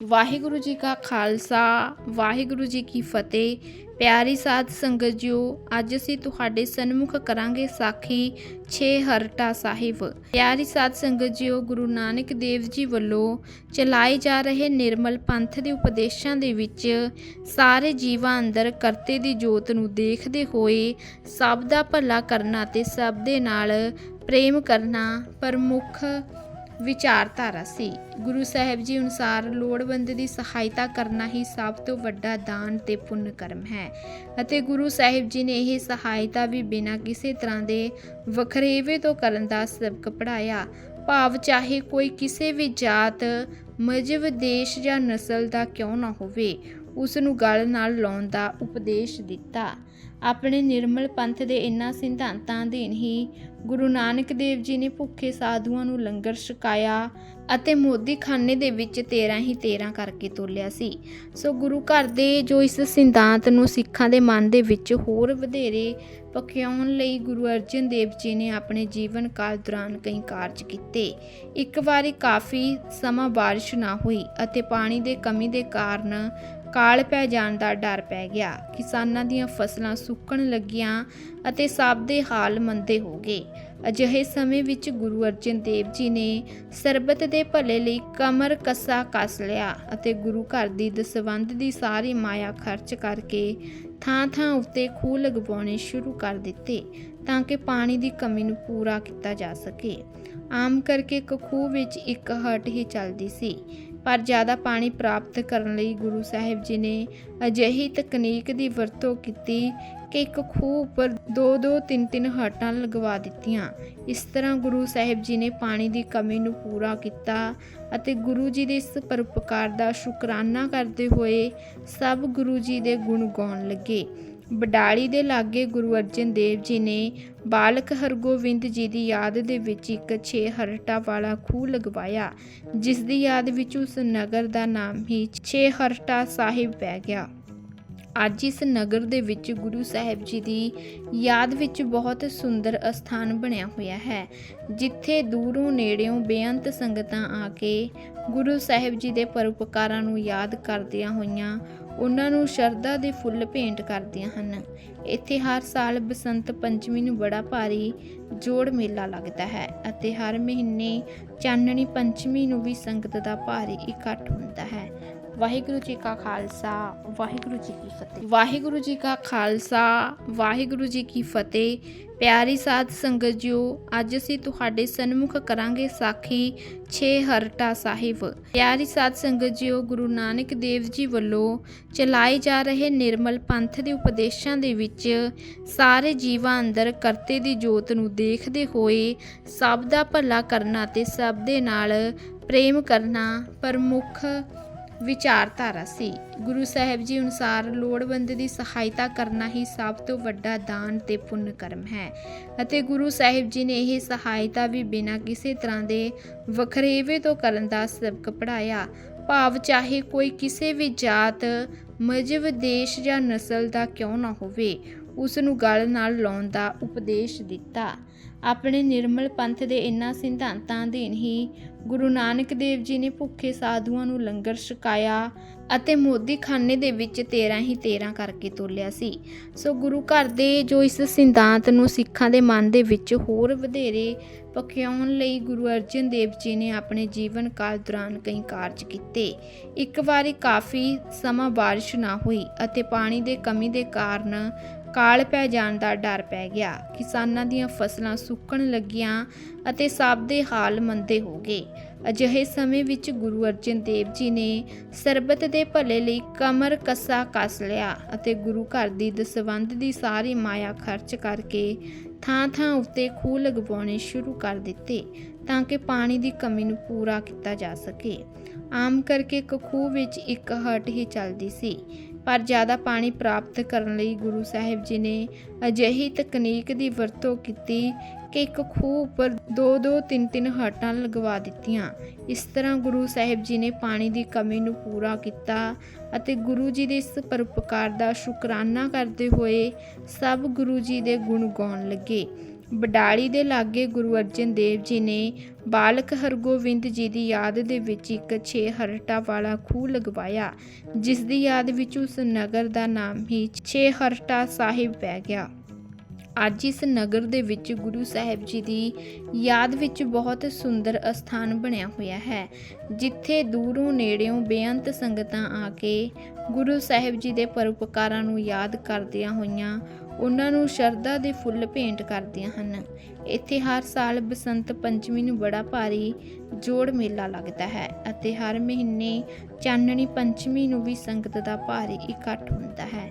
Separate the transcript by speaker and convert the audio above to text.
Speaker 1: ਵਾਹਿਗੁਰੂ ਜੀ ਕਾ ਖਾਲਸਾ, ਵਾਹਿਗੁਰੂ ਜੀ ਕੀ ਫਤਿਹ। ਪਿਆਰੀ ਸਾਧ ਸੰਗਤ ਜੀਓ, ਅੱਜ ਅਸੀਂ ਤੁਹਾਡੇ ਸਨਮੁਖ ਕਰਾਂਗੇ ਸਾਖੀ 6 ਹਰਟਾ ਸਾਹਿਬ। ਪਿਆਰੀ ਸਾਧ ਸੰਗਤ ਜੀਓ, ਗੁਰੂ ਨਾਨਕ ਦੇਵ ਜੀ ਵੱਲੋਂ ਚਲਾਏ ਜਾ ਰਹੇ ਨਿਰਮਲ ਪੰਥ ਦੇ ਉਪਦੇਸ਼ਾਂ ਦੇ ਵਿੱਚ ਸਾਰੇ ਜੀਵਾਂ ਅੰਦਰ ਕਰਤੇ ਦੀ ਜੋਤ ਨੂੰ ਦੇਖਦੇ ਹੋਏ ਸਭ ਦਾ ਭਲਾ ਕਰਨਾ ਤੇ ਸਭ ਦੇ ਨਾਲ ਪ੍ਰੇਮ ਕਰਨਾ ਪ੍ਰਮੁੱਖ ਵਿਚਾਰਧਾਰਾ ਸੀ। ਗੁਰੂ ਸਾਹਿਬ ਜੀ ਅਨੁਸਾਰ ਲੋੜਵੰਦ ਦੀ ਸਹਾਇਤਾ ਕਰਨਾ ਹੀ ਸਭ ਤੋਂ ਵੱਡਾ ਦਾਨ ਤੇ ਪੁੰਨ ਕਰਮ ਹੈ ਅਤੇ ਗੁਰੂ ਸਾਹਿਬ ਜੀ ਨੇ ਇਹ ਸਹਾਇਤਾ ਵੀ ਬਿਨਾਂ ਕਿਸੇ ਤਰ੍ਹਾਂ ਦੇ ਵਖਰੇਵੇ ਤੋਂ ਕਰਨ ਦਾ ਸਬਕ ਪੜਾਇਆ ਭਾਵ ਚਾਹੇ ਕੋਈ ਕਿਸੇ ਵੀ ਜਾਤ, ਮਜਬ, ਦੇਸ਼ ਜਾਂ ਨਸਲ ਦਾ ਕਿਉਂ ਨਾ ਹੋਵੇ ਉਸ ਨੂੰ ਗਲ ਨਾਲ ਲਾਉਣ ਦਾ ਉਪਦੇਸ਼ ਦਿੱਤਾ। ਆਪਣੇ ਨਿਰਮਲ ਪੰਥ ਦੇ ਇਨ੍ਹਾਂ ਸਿਧਾਂਤਾਂ ਅਧੀਨ ਹੀ ਗੁਰੂ ਨਾਨਕ ਦੇਵ ਜੀ ਨੇ ਭੁੱਖੇ ਸਾਧੂਆਂ ਨੂੰ ਲੰਗਰ ਛਕਾਇਆ ਅਤੇ ਮੋਦੀ ਦੇ ਵਿੱਚ 13 ਹੀ 13 ਕਰਕੇ ਤੋਲਿਆ ਸੀ। ਸੋ ਗੁਰੂ ਘਰ ਦੇ ਜੋ ਇਸ ਸਿਧਾਂਤ ਨੂੰ ਸਿੱਖਾਂ ਦੇ ਮਨ ਦੇ ਵਿੱਚ ਹੋਰ ਵਧੇਰੇ ਪਕਿਆਉਣ ਲਈ ਗੁਰੂ ਅਰਜਨ ਦੇਵ ਜੀ ਨੇ ਆਪਣੇ ਜੀਵਨ ਕਾਲ ਦੌਰਾਨ ਕਈ ਕਾਰਜ ਕੀਤੇ। ਇੱਕ ਵਾਰੀ ਕਾਫੀ ਸਮਾਂ ਬਾਰਿਸ਼ ਨਾ ਹੋਈ ਅਤੇ ਪਾਣੀ ਦੇ ਕਮੀ ਦੇ ਕਾਰਨ ਕਾਲ ਪੈ ਜਾਣ ਦਾ ਡਰ ਪੈ ਗਿਆ। ਕਿਸਾਨਾਂ ਦੀਆਂ ਫਸਲਾਂ ਸੁੱਕਣ ਲੱਗੀਆਂ ਅਤੇ ਸਭ ਦੇ ਹਾਲ ਮੰਦੇ ਹੋ ਗਏ। ਅਜਿਹੇ ਸਮੇਂ ਵਿੱਚ ਗੁਰੂ ਅਰਜਨ ਦੇਵ ਜੀ ਨੇ ਸਰਬਤ ਦੇ ਭਲੇ ਲਈ ਕਮਰ ਕੱਸਾ ਕੱਸ ਲਿਆ ਅਤੇ ਗੁਰੂ ਘਰ ਦੀ ਦਸਵੰਧ ਦੀ ਸਾਰੀ ਮਾਇਆ ਖਰਚ ਕਰਕੇ ਥਾਂ-ਥਾਂ ਉੱਤੇ ਖੂਹ ਲਗਵਾਉਣੇ ਸ਼ੁਰੂ ਕਰ ਦਿੱਤੇ ਤਾਂ ਕਿ ਪਾਣੀ ਦੀ ਕਮੀ ਨੂੰ ਪੂਰਾ ਕੀਤਾ ਜਾ ਸਕੇ। ਆਮ ਕਰਕੇ ਇੱਕ ਖੂਹ ਵਿੱਚ ਇੱਕ ਹਟ ਹੀ ਚੱਲਦੀ ਸੀ। ਪਰ ਜ਼ਿਆਦਾ ਪਾਣੀ ਪ੍ਰਾਪਤ ਕਰਨ ਲਈ ਗੁਰੂ ਸਾਹਿਬ ਜੀ ਨੇ ਅਜਿਹੀ ਤਕਨੀਕ ਦੀ ਵਰਤੋਂ ਕੀਤੀ ਕਿ ਇੱਕ ਖੂਹ ਉੱਪਰ ਦੋ ਦੋ ਤਿੰਨ ਤਿੰਨ ਹਟਾਂ ਲਗਵਾ ਦਿੱਤੀਆਂ। ਇਸ ਤਰ੍ਹਾਂ ਗੁਰੂ ਸਾਹਿਬ ਜੀ ਨੇ ਪਾਣੀ ਦੀ ਕਮੀ ਨੂੰ ਪੂਰਾ ਕੀਤਾ ਅਤੇ ਗੁਰੂ ਜੀ ਦੇ ਇਸ ਪਰਉਪਕਾਰ ਦਾ ਸ਼ੁਕਰਾਨਾ ਕਰਦੇ ਹੋਏ ਸਭ ਗੁਰੂ ਜੀ ਦੇ ਗੁਣ ਗਾਉਣ ਲੱਗੇ। ਬਡਾਲੀ ਦੇ ਲਾਗੇ ਗੁਰੂ ਅਰਜਨ ਦੇਵ ਜੀ ਨੇ ਬਾਲਕ ਹਰਗੋਬਿੰਦ ਜੀ ਦੀ ਯਾਦ ਦੇ ਵਿੱਚ ਇੱਕ 6 ਹਰਟਾ ਵਾਲਾ ਖੂਹ ਲਗਵਾਇਆ, ਜਿਸ ਦੀ ਯਾਦ ਵਿੱਚ ਉਸ ਨਗਰ ਦਾ ਨਾਮ ਹੀ 6 ਹਰਟਾ ਸਾਹਿਬ ਪੈ ਗਿਆ। ਅੱਜ ਇਸ ਨਗਰ ਦੇ ਵਿੱਚ ਗੁਰੂ ਸਾਹਿਬ ਜੀ ਦੀ ਯਾਦ ਵਿੱਚ ਬਹੁਤ ਸੁੰਦਰ ਅਸਥਾਨ ਬਣਿਆ ਹੋਇਆ ਹੈ, ਜਿੱਥੇ ਦੂਰੋਂ ਨੇੜਿਓਂ ਬੇਅੰਤ ਸੰਗਤਾਂ ਆ ਕੇ ਗੁਰੂ ਸਾਹਿਬ ਜੀ ਦੇ ਪਰਉਪਕਾਰਾਂ ਨੂੰ ਯਾਦ ਕਰਦਿਆਂ ਹੋਈਆਂ ਉਹਨਾਂ ਨੂੰ ਸ਼ਰਧਾ ਦੇ ਫੁੱਲ ਭੇਂਟ ਕਰਦੀਆਂ ਹਨ। ਇੱਥੇ ਹਰ ਸਾਲ ਬਸੰਤ ਪੰਚਮੀ ਨੂੰ ਬੜਾ ਭਾਰੀ ਜੋੜ ਮੇਲਾ ਲੱਗਦਾ ਹੈ ਅਤੇ ਹਰ ਮਹੀਨੇ ਚਾਨਣੀ ਪੰਚਮੀ ਨੂੰ ਵੀ ਸੰਗਤ ਦਾ ਭਾਰੀ ਇਕੱਠ ਹੁੰਦਾ ਹੈ। ਵਾਹਿਗੁਰੂ ਜੀ ਕਾ ਖਾਲਸਾ, ਵਾਹਿਗੁਰੂ ਜੀ ਕੀ ਫਤਿਹ। ਵਾਹਿਗੁਰੂ ਜੀ ਕਾ ਖਾਲਸਾ, ਵਾਹਿਗੁਰੂ ਜੀ ਕੀ ਫਤਿਹ। ਪਿਆਰੀ ਸਾਧ ਸੰਗਤ ਜੀਓ, ਅੱਜ ਅਸੀਂ ਤੁਹਾਡੇ ਸਨਮੁਖ ਕਰਾਂਗੇ ਸਾਖੀ 6 ਹਰਟਾ ਸਾਹਿਬ। ਪਿਆਰੀ ਸਾਧ ਸੰਗਤ ਜੀਓ, ਗੁਰੂ ਨਾਨਕ ਦੇਵ ਜੀ ਵੱਲੋਂ ਚਲਾਏ ਜਾ ਰਹੇ ਨਿਰਮਲ ਪੰਥ ਦੇ ਉਪਦੇਸ਼ਾਂ ਦੇ ਵਿੱਚ ਸਾਰੇ ਜੀਵਾਂ ਅੰਦਰ ਕਰਤੇ ਦੀ ਜੋਤ ਨੂੰ ਦੇਖਦੇ ਹੋਏ ਸਭ ਦਾ ਭਲਾ ਕਰਨਾ ਤੇ ਸਭ ਦੇ ਨਾਲ ਪ੍ਰੇਮ ਕਰਨਾ ਪ੍ਰਮੁੱਖ ਵਿਚਾਰਧਾਰਾ ਸੀ। ਗੁਰੂ ਸਾਹਿਬ ਜੀ ਅਨੁਸਾਰ ਲੋੜਵੰਦ ਦੀ ਸਹਾਇਤਾ ਕਰਨਾ ਹੀ ਸਭ ਤੋਂ ਵੱਡਾ ਦਾਨ ਤੇ ਪੁੰਨ ਕਰਮ ਹੈ ਅਤੇ ਗੁਰੂ ਸਾਹਿਬ ਜੀ ਨੇ ਇਹ ਸਹਾਇਤਾ ਵੀ ਬਿਨਾਂ ਕਿਸੇ ਤਰ੍ਹਾਂ ਦੇ ਵਖਰੇਵੇ ਤੋਂ ਕਰਨ ਦਾ ਸਬਕ ਪੜਾਇਆ ਭਾਵ ਚਾਹੇ ਕੋਈ ਕਿਸੇ ਵੀ ਜਾਤ, ਮਜਬ, ਦੇਸ਼ ਜਾਂ ਨਸਲ ਦਾ ਕਿਉਂ ਨਾ ਹੋਵੇ ਉਸ ਨੂੰ ਗਲ ਨਾਲ ਲਾਉਣ ਦਾ ਉਪਦੇਸ਼ ਦਿੱਤਾ। ਆਪਣੇ ਨਿਰਮਲ ਪੰਥ ਦੇ ਇਨ੍ਹਾਂ ਸਿਧਾਂਤਾਂ ਅਧੀਨ ਹੀ ਗੁਰੂ ਨਾਨਕ ਦੇਵ ਜੀ ਨੇ ਭੁੱਖੇ ਸਾਧੂਆਂ ਨੂੰ ਲੰਗਰ ਛਕਾਇਆ ਅਤੇ ਮੋਦੀ ਖਾਨੇ ਦੇ ਵਿੱਚ 13 ਹੀ 13 ਕਰਕੇ ਤੋਲਿਆ ਸੀ। ਸੋ ਗੁਰੂ ਘਰ ਦੇ ਜੋ ਇਸ ਸਿਧਾਂਤ ਨੂੰ ਸਿੱਖਾਂ ਦੇ ਮਨ ਦੇ ਵਿੱਚ ਹੋਰ ਵਧੇਰੇ ਪਕਿਆਉਣ ਲਈ ਗੁਰੂ ਅਰਜਨ ਦੇਵ ਜੀ ਨੇ ਆਪਣੇ ਜੀਵਨ ਕਾਲ ਦੌਰਾਨ ਕਈ ਕਾਰਜ ਕੀਤੇ। ਇੱਕ ਵਾਰੀ ਕਾਫੀ ਸਮਾਂ ਬਾਰਿਸ਼ ਨਾ ਹੋਈ ਅਤੇ ਪਾਣੀ ਦੇ ਕਮੀ ਦੇ ਕਾਰਨ ਕਾਲ ਪੈ ਜਾਣ ਦਾ ਡਰ ਪੈ ਗਿਆ। ਕਿਸਾਨਾਂ ਦੀਆਂ ਫਸਲਾਂ ਸੁੱਕਣ ਲੱਗੀਆਂ ਅਤੇ ਸਭ ਦੇ ਹਾਲ ਮੰਦੇ ਹੋ ਗਏ। ਅਜਿਹੇ ਸਮੇਂ ਵਿੱਚ ਗੁਰੂ ਅਰਜਨ ਦੇਵ ਜੀ ਨੇ ਸਰਬਤ ਦੇ ਭਲੇ ਲਈ ਕਮਰ ਕੱਸਾ ਕੱਸ ਲਿਆ ਅਤੇ ਗੁਰੂ ਘਰ ਦੀ ਦਸਵੰਧ ਦੀ ਸਾਰੀ ਮਾਇਆ ਖਰਚ ਕਰਕੇ ਥਾਂ-ਥਾਂ ਉੱਤੇ ਖੂਹ ਲਗਵਾਉਣੇ ਸ਼ੁਰੂ ਕਰ ਦਿੱਤੇ ਤਾਂ ਕਿ ਪਾਣੀ ਦੀ ਕਮੀ ਨੂੰ ਪੂਰਾ ਕੀਤਾ ਜਾ ਸਕੇ। ਆਮ ਕਰਕੇ ਇੱਕ ਖੂਹ ਵਿੱਚ ਇੱਕ ਹਟ ਹੀ ਚੱਲਦੀ ਸੀ। ਪਰ ਜ਼ਿਆਦਾ ਪਾਣੀ ਪ੍ਰਾਪਤ ਕਰਨ ਲਈ ਗੁਰੂ ਸਾਹਿਬ ਜੀ ਨੇ ਅਜਿਹੀ ਤਕਨੀਕ ਦੀ ਵਰਤੋਂ ਕੀਤੀ ਕਿ ਇੱਕ ਖੂਹ ਉੱਪਰ ਦੋ ਦੋ ਤਿੰਨ ਤਿੰਨ ਹਟਾਂ ਲਗਵਾ ਦਿੱਤੀਆਂ। ਇਸ ਤਰ੍ਹਾਂ ਗੁਰੂ ਸਾਹਿਬ ਜੀ ਨੇ ਪਾਣੀ ਦੀ ਕਮੀ ਨੂੰ ਪੂਰਾ ਕੀਤਾ ਅਤੇ ਗੁਰੂ ਜੀ ਦੇ ਇਸ ਪਰਉਪਕਾਰ ਦਾ ਸ਼ੁਕਰਾਨਾ ਕਰਦੇ ਹੋਏ ਸਭ ਗੁਰੂ ਜੀ ਦੇ ਗੁਣ ਗਾਉਣ ਲੱਗੇ। ਬਡਾਲੀ ਦੇ ਲਾਗੇ ਗੁਰੂ ਅਰਜਨ ਦੇਵ ਜੀ ਨੇ ਬਾਲਕ ਹਰਗੋਬਿੰਦ ਜੀ ਦੀ ਯਾਦ ਦੇ ਵਿੱਚ ਇੱਕ 6 ਹਰਟਾ ਵਾਲਾ ਖੂਹ ਲਗਵਾਇਆ, ਜਿਸ ਦੀ ਯਾਦ ਵਿੱਚ ਉਸ ਨਗਰ ਦਾ ਨਾਮ ਹੀ 6 ਹਰਟਾ ਸਾਹਿਬ ਪੈ ਗਿਆ। ਅੱਜ ਇਸ ਨਗਰ ਦੇ ਵਿੱਚ ਗੁਰੂ ਸਾਹਿਬ ਜੀ ਦੀ ਯਾਦ ਵਿੱਚ ਬਹੁਤ ਸੁੰਦਰ ਅਸਥਾਨ ਬਣਿਆ ਹੋਇਆ ਹੈ, ਜਿੱਥੇ ਦੂਰੋਂ ਨੇੜਿਓਂ ਬੇਅੰਤ ਸੰਗਤਾਂ ਆ ਕੇ ਗੁਰੂ ਸਾਹਿਬ ਜੀ ਦੇ ਪਰਉਪਕਾਰਾਂ ਨੂੰ ਯਾਦ ਕਰਦੀਆਂ ਹੋਈਆਂ, ਉਹਨਾਂ ਨੂੰ ਸ਼ਰਧਾ ਦੇ ਫੁੱਲ ਭੇਂਟ ਕਰਦੀਆਂ ਹਨ। ਇੱਥੇ ਹਰ ਸਾਲ ਬਸੰਤ ਪੰਚਮੀ ਨੂੰ ਬੜਾ ਭਾਰੀ ਜੋੜ ਮੇਲਾ ਲੱਗਦਾ ਹੈ ਅਤੇ ਹਰ ਮਹੀਨੇ ਚਾਨਣੀ ਪੰਚਮੀ ਨੂੰ ਵੀ ਸੰਗਤ ਦਾ ਭਾਰੀ ਇਕੱਠ ਹੁੰਦਾ ਹੈ।